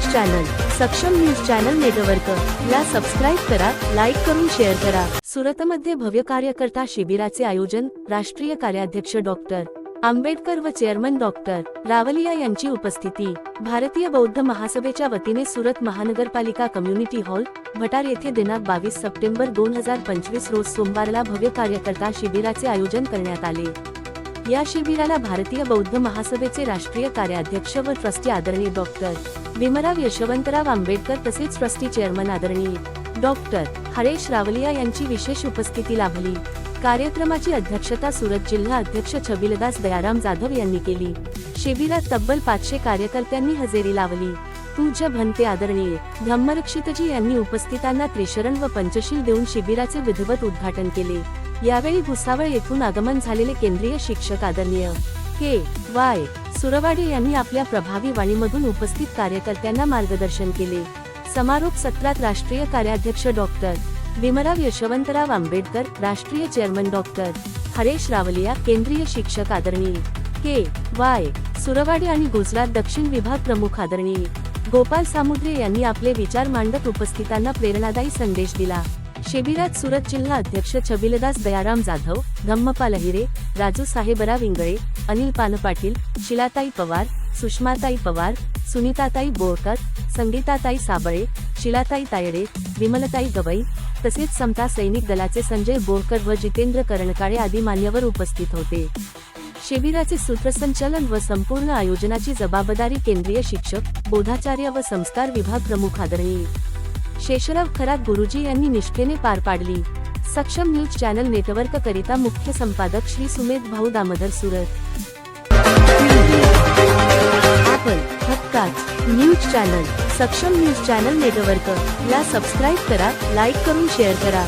News channel Saksham news channel network. ला subscribe करा like करून शेअर करा. सुरतमध्ये भव्य कार्यकर्ता शिबिराचे आयोजन राष्ट्रीय कार्याध्यक्ष डॉक्टर आंबेडकर व चेअरमन डॉक्टर रावलिया यांची उपस्थिती. भारतीय बौद्ध महासभेच्या वतीने सुरत महानगरपालिका कम्युनिटी हॉल भटार येथे दिनांक बावीस सप्टेंबर दोन हजार पंचवीस रोज सोमवारला भव्य कार्यकर्ता शिबिराचे आयोजन करण्यात आले. या शिबिराला भारतीय बौद्ध महासभेचे राष्ट्रीय कार्याध्यक्ष व ट्रस्टी आदरणीय डॉक्टर भीमराव यशवंतराव आंबेडकर तसेच ट्रस्टी चेअरमन आदरणीय डॉक्टर हरेश रावलिया यांची विशेष उपस्थिती लाभली. कार्यक्रमाची अध्यक्षता सुरत जिल्हा अध्यक्ष छबिलदास दयाराम जाधव यांनी केली. शिबिरात तब्बल पाचशे कार्यकर्त्यांनी हजेरी लावली. पूज्य भंते आदरणीय धम्मरक्षितजी यांनी उपस्थितांना त्रिशरण व पंचशील देऊन शिबिराचे विधिवत उद्घाटन केले. यावेळी भुसावळ येथून आगमन झालेले केंद्रीय शिक्षक आदरणीय के वाय सुरवाडे यांनी आपल्या प्रभावी वाणीमधून उपस्थित कार्यकर्त्यांना मार्गदर्शन केले. समारोप सत्रात राष्ट्रीय कार्याध्यक्ष डॉक्टर भीमराव यशवंतराव आंबेडकर राष्ट्रीय चेअरमन डॉक्टर हरेश रावलिया केंद्रीय शिक्षक आदरणीय के वाय सुरवाडे आणि गुजरात दक्षिण विभाग प्रमुख आदरणीय गोपाल सामुद्रे यांनी आपले विचार मांडत उपस्थितांना प्रेरणादायी संदेश दिला. शिबिरात सुरत जिल्हा अध्यक्ष छबिलदास दयाराम जाधव धम्मपाल अहिरे राजू साहेबराव इंगळे अनिल पानपाटील शिलाताई पवार सुषमाताई पवार सुनीताताई बोरकर संगीताताई साबळे शिलाताई तायडे विमलताई गवई तसेच समता सैनिक दलाचे संजय बोरकर व जितेंद्र करणकाळे आदी मान्यवर उपस्थित होते. शिबिराचे सूत्रसंचालन व संपूर्ण आयोजनाची जबाबदारी केंद्रीय शिक्षक बोधाचार्य व संस्कार विभाग प्रमुख आदरणीय शेषराव खरात गुरुजी यांनी निष्ठेने पार पाडली. सक्षम न्यूज चॅनल नेटवर्क करिता मुख्य संपादक श्री सुमेध भाऊ दामोदर सुरत. आपण हक्काच news channel Saksham news channel network ला सबस्क्राईब करा लाईक करून शेअर करा.